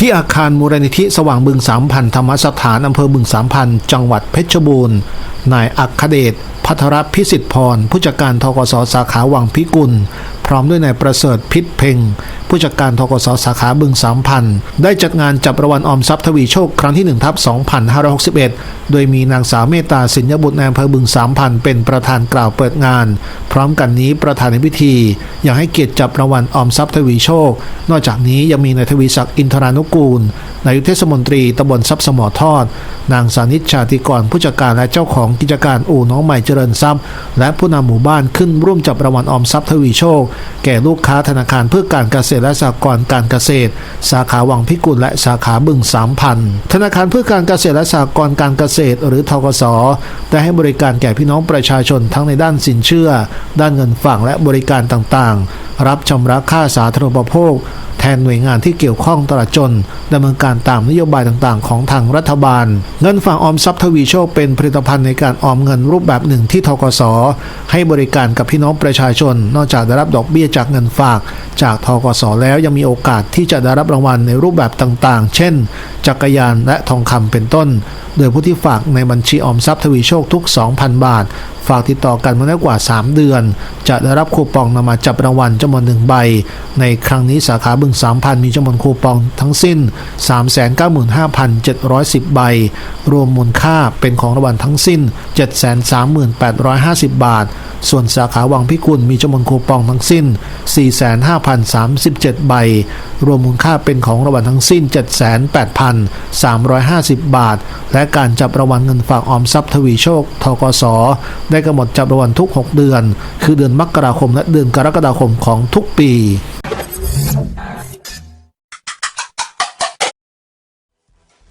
ที่อาคารมูลนิธิสว่างบึงสามพันธรรมสถานอำเภอบึงสามพันจังหวัดเพชรบูรณ์ นายอัคเดชพัทรพิสิทธิพร ผู้จัดการทกศสาขาวังพิกุล พร้อมด้วยนายประเสริฐพิษเพ่งผู้จัดการทกสสาขาบึงสามพันได้จัดงานจับรางวัลออมทรัพย์ทวีโชคครั้งที่1ทับ2561 โดยมีนางสาวเมตตาสินยบุตรในอำเภอบึงสามพันเป็นประธานกล่าวเปิดงาน พร้อมกันนี้ประธานในพิธียังให้เกียรติจับรางวัลออมทรัพย์ทวีโชค นอกจากนี้ยังมีนายทวีศักดิ์อินทรานุกูลนายกเทศมนตรีตำบลทรัพย์สมอทอด นางสานิชชาติกรผู้จัดการและเจ้าของกิจการอู่น้องใหม่เจริญทรัพย์ และผู้นำหมู่บ้านขึ้นร่วมจับรางวัลออมทรัพย์ทวีโชคแก่ลูกค้าธนาคารเพื่อการเกษตรและสหกรณ์การเกษตร สาขาวังพิกุลและสาขาบึงสามพันธนาคารเพื่อการเกษตรและสหกรณ์การเกษตร หรือทกสได้ให้บริการแก่พี่น้องประชาชนทั้งในด้านสินเชื่อ ด้านเงินฝากและบริการต่างๆ รับชำระค่าสาธารณูปโภค แทนหน่วยงานที่เกี่ยวข้องตลอดจนดำเนินการตามนโยบายต่างๆ ของทางรัฐบาล เงินฝากออมทรัพย์ทวีโชคเป็นผลิตภัณฑ์ในการออมเงินรูปแบบหนึ่งที่ทกสให้บริการกับพี่น้องประชาชน นอกจากได้รับดอกเบี้ยจากเงินฝาก จากทกสแล้วยังมีโอกาสที่จะได้รับรางวัลในรูปแบบต่างๆ เช่น จักรยานและทองคำเป็นต้น โดยผู้ที่ฝากในบัญชีออมทรัพย์ทวีโชคทุก 2,000 บาท ฝากติดต่อกันมาแล้วกว่า 3 เดือน จะได้รับคูปองนำมาจับรางวัลจำนวนหนึ่งใบ ในครั้งนี้สาขาบึง 3,000 มีจำนวนคูปองทั้งสิ้น 395,710 ใบ รวมมูลค่าเป็นของรางวัลทั้งสิ้น 738,50 บาท ส่วนสาขาวังพิกุลมีจำนวนคูปองทั้งสิ้น 45,037 ใบ รวมมูลค่าเป็นของรางวัลทั้งสิ้น 78,350 บาท และการจับรางวัลเงินฝากออมทรัพย์ทวีโชค ทกส ได้กำหนดจับรางวัลทุก 6 เดือน คือเดือนมกราคมและเดือนกรกฎาคมของทุกปี